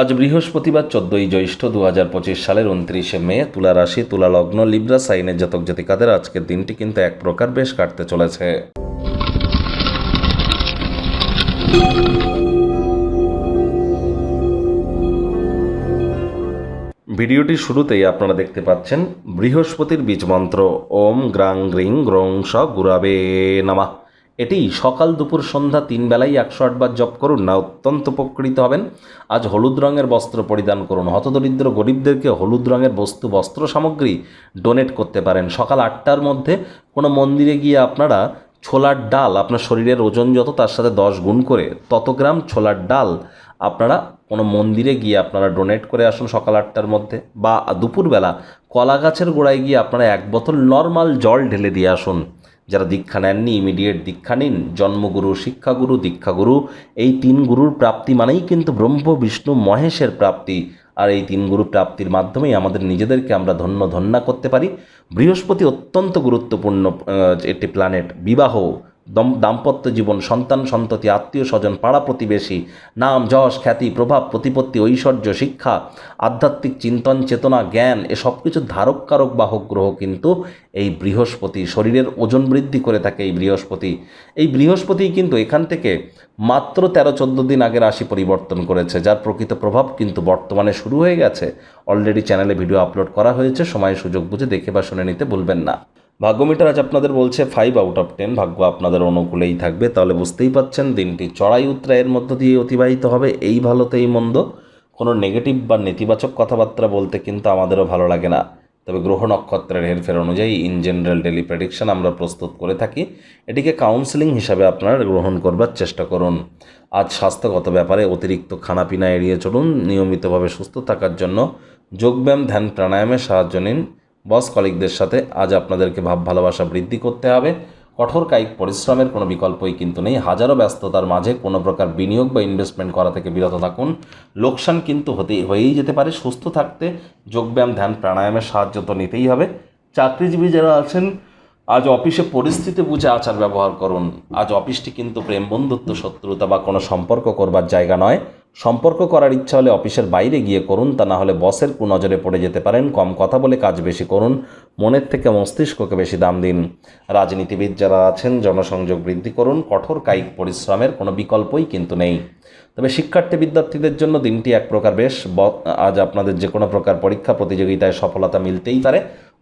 আজ বৃহস্পতিবার চোদ্দই জ্যৈষ্ঠ দু হাজার পঁচিশ সালের উনত্রিশে মে, তুলা রাশি, তুলা লগ্ন, লিব্রা, সাইনের জাতক জাতিকাদের আজকের দিনটি কিন্তু এক প্রকার বেশ কাটতে চলেছে। ভিডিওটি শুরুতেই আপনারা দেখতে পাচ্ছেন বৃহস্পতির বীজ মন্ত্র। ওম গ্রাং গ্রিং গ্রং স গুরাবে নামা। এটি সকাল দুপুর সন্ধ্যা তিন বেলায় একশো আটবার জপ করুন, না অত্যন্ত উপকৃত হবেন। আজ হলুদ রঙের বস্ত্র পরিধান করুন। হতদরিদ্র গরিবদেরকে হলুদ রঙের বস্তু, বস্ত্র সামগ্রী ডোনেট করতে পারেন। সকাল আটটার মধ্যে কোনো মন্দিরে গিয়ে আপনারা ছোলার ডাল, আপনার শরীরের ওজন যত, তার সাথে দশ গুণ করে তত গ্রাম ছোলার ডাল আপনারা কোনো মন্দিরে গিয়ে আপনারা ডোনেট করে আসুন সকাল আটটার মধ্যে। বা দুপুরবেলা কলা গাছের গোড়ায় গিয়ে আপনারা এক বোতল নর্মাল জল ঢেলে দিয়ে আসুন। যারা দীক্ষা নেননি ইমিডিয়েট দীক্ষা নিন, জন্মগুরু, শিক্ষাগুরু, দীক্ষাগুরু, এই তিন গুরুর প্রাপ্তি মানেই কিন্তু ব্রহ্ম, বিষ্ণু, মহেশের প্রাপ্তি। আর এই তিন গুরু প্রাপ্তির মাধ্যমেই আমাদের নিজেদেরকে আমরা ধন্য ধন্য করতে পারি। বৃহস্পতি অত্যন্ত গুরুত্বপূর্ণ একটি প্ল্যানেট বিবাহ। দাম্পত্য জীবন, সন্তান, সন্ততি, আত্মীয় স্বজন, পাড়া প্রতিবেশী, নাম, যশ, খ্যাতি, প্রভাব, প্রতিপত্তি, ঐশ্বর্য, শিক্ষা, আধ্যাত্মিক চিন্তন, চেতনা, জ্ঞান, এ সব কিছু ধারক কারক বাহক গ্রহ কিন্তু এই বৃহস্পতি। শরীরের ওজন বৃদ্ধি করে থাকে এই বৃহস্পতি। এই বৃহস্পতি কিন্তু এখান থেকে মাত্র তেরো চোদ্দ দিন আগে রাশি পরিবর্তন করেছে, যার প্রকৃত প্রভাব কিন্তু বর্তমানে শুরু হয়ে গেছে। অলরেডি চ্যানেলে ভিডিও আপলোড করা হয়েছে, সময় সুযোগ বুঝে দেখে বা শুনে নিতে ভুলবেন না। ভাগ্যমিটার আজ আপনাদের বলছে ফাইভ আউট অফ টেন ভাগ্য আপনাদের অনুকূলেই থাকবে। তাহলে বুঝতেই পাচ্ছেন, দিনটি চড়াই উত্তরায়ের মধ্য দিয়ে অতিবাহিত হবে, এই ভালোতেই মন্দ। কোনো নেগেটিভ বা নেতিবাচক কথাবার্তা বলতে কিন্তু আমাদেরও ভালো লাগে না। তবে গ্রহ নক্ষত্রের হেরফের অনুযায়ী ইন জেনারেল ডেলি প্রেডিকশন আমরা প্রস্তুত করে থাকি। এটিকে কাউন্সেলিং হিসাবে আপনারা গ্রহণ করবার চেষ্টা করুন। আজ স্বাস্থ্যগত ব্যাপারে অতিরিক্ত খানাপিনা এড়িয়ে চলুন। নিয়মিতভাবে সুস্থ থাকার জন্য যোগব্যায়াম, ধ্যান প্রাণায়ামের সাহায্য নিন। বস কলিগদের সাথে আজ আপনাদেরকে ভাব ভালোবাসা বৃদ্ধি করতে হবে। কঠোর কায়িক পরিশ্রমের কোনো বিকল্পই কিন্তু নেই। হাজারো ব্যস্ততার মাঝে কোনো প্রকার বিনিয়োগ বা ইনভেস্টমেন্ট করা থেকে বিরত থাকুন। লোকসান কিন্তু হতেই, হয়েই যেতে পারে। সুস্থ থাকতে যোগব্যায়াম, ধ্যান, প্রাণায়ামের সাহায্য তো নিতেই হবে। চাকরিজীবী যারা আছেন, আজ অফিসে পরিস্থিতি বুঝে আচার ব্যবহার করুন। আজ অফিসটি কিন্তু প্রেম বন্ধুত্ব, শত্রুতা বা কোনো সম্পর্ক করবার জায়গা নয়। সম্পর্ক করার ইচ্ছা হলে অফিসের বাইরে গিয়ে করুন, তা না হলে বসের কুনজরে পড়ে যেতে পারেন। কম কথা বলে কাজ বেশি করুন, মনের থেকে মস্তিষ্ককে বেশি দাম দিন। রাজনীতিবিদ যারা আছেন, জনসংযোগ বৃদ্ধি করুন, কঠোর কায়িক পরিশ্রমের কোনো বিকল্পই কিন্তু নেই। তবে শিক্ষার্থী বিদ্যার্থীদের জন্য দিনটি এক প্রকার বেশ আজ আপনাদের যে কোনো প্রকার পরীক্ষা প্রতিযোগিতায় সফলতা মিলতেই পারে।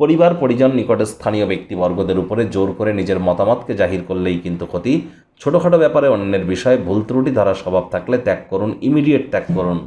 পরিবার, পরিজন, নিকটে স্থানীয় ব্যক্তিবর্গদের উপরে জোর করে নিজের মতামতকে জাহির করলেই কিন্তু ক্ষতি। ছোটোখাটো ব্যাপারে অন্যের বিষয়ে ভুল ত্রুটি ধারা স্বভাব থাকলে ত্যাগ করুন ইমিডিয়েট ত্যাগ করুন।